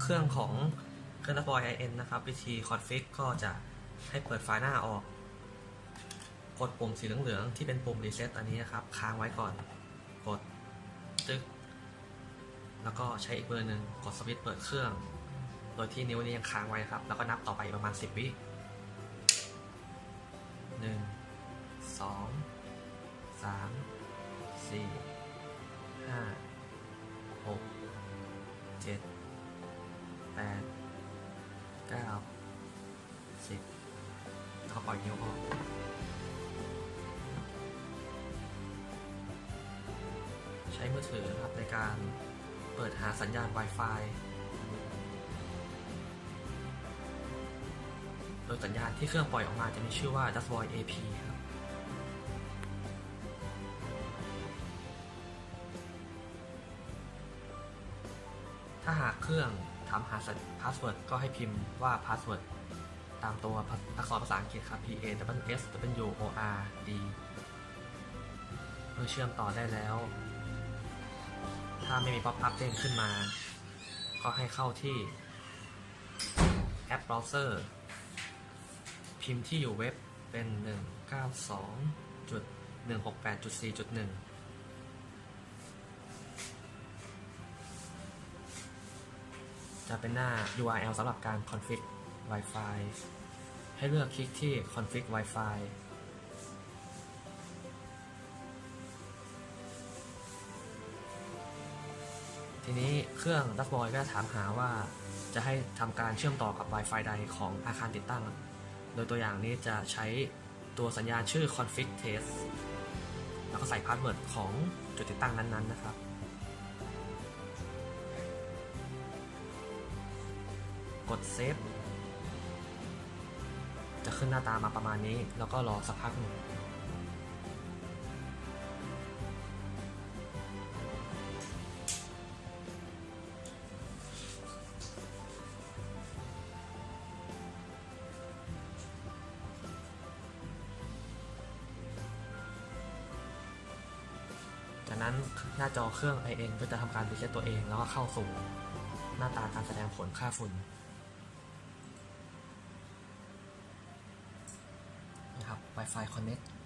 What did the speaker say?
เครื่องของเครื่อง Dashboard IN นะครับ วิธีคอนฟิกก็จะให้เปิดไฟหน้าออก กดปุ่มสีเหลืองๆ ที่เป็นปุ่มรีเซ็ตอันนี้นะครับ ค้างไว้ก่อน กดจึ๊กแล้วก็ใช้อีกเบอร์หนึ่งกดสวิตช์เปิดเครื่อง โดยที่นิ้วนี้ยังค้างไว้ครับ แล้วก็นับต่อไปอีกประมาณ 10 วิหนึ่งสองสามสี่ห้าหกเจ็ด แปดเก้าสิบแล้วก็ปล่อยนิ้วออกใช้มือถือครับในการเปิดหาสัญญาณ Wi-Fi โดยสัญญาณที่เครื่องปล่อยออกมาจะมีชื่อว่า d a s b o y AP ครับถ้าหากเครื่องามหาพาสเวิร์ดก็ให้พิมพ์ว่าพาสเวิร์ดตามตัวอักษรภาษาอังกฤษครับ P A W S W O R D เมื่อเชื่อมต่อได้แล้ว ถ้าไม่มีป๊อปอัพเด้งขึ้นมา ก็ให้เข้าที่แอปเบราว์เซอร์พิมพ์ที่อยู่เว็บเป็น 192.168.4.1 จะเป็นหน้า URL สำหรับการ config Wi-Fi ให้เลือกคลิกที่ config Wi-Fi ทีนี้เครื่อง d a s b o y ก็ถามหาว่าจะให้ทำการเชื่อมต่อกับ Wi-Fi ใดของอาคารติดตั้ง โดยตัวอย่างนี้จะใช้ตัวสัญญาณชื่อ config test แล้วก็ใส่พาสเวิร์ดของจุดติดตั้งนั้นๆนะครับ กดเซฟจะขึ้นหน้าตามาประมาณนี้ แล้วก็รอสักพักหนึ่งจากนั้นหน้าจอเครื่อง IN ก็จะทำการรีเซ็ตตัวเอง แล้วก็เข้าสู่หน้าตาการแสดงผลค่าฝุ่นนะครับ Wi-Fi Connect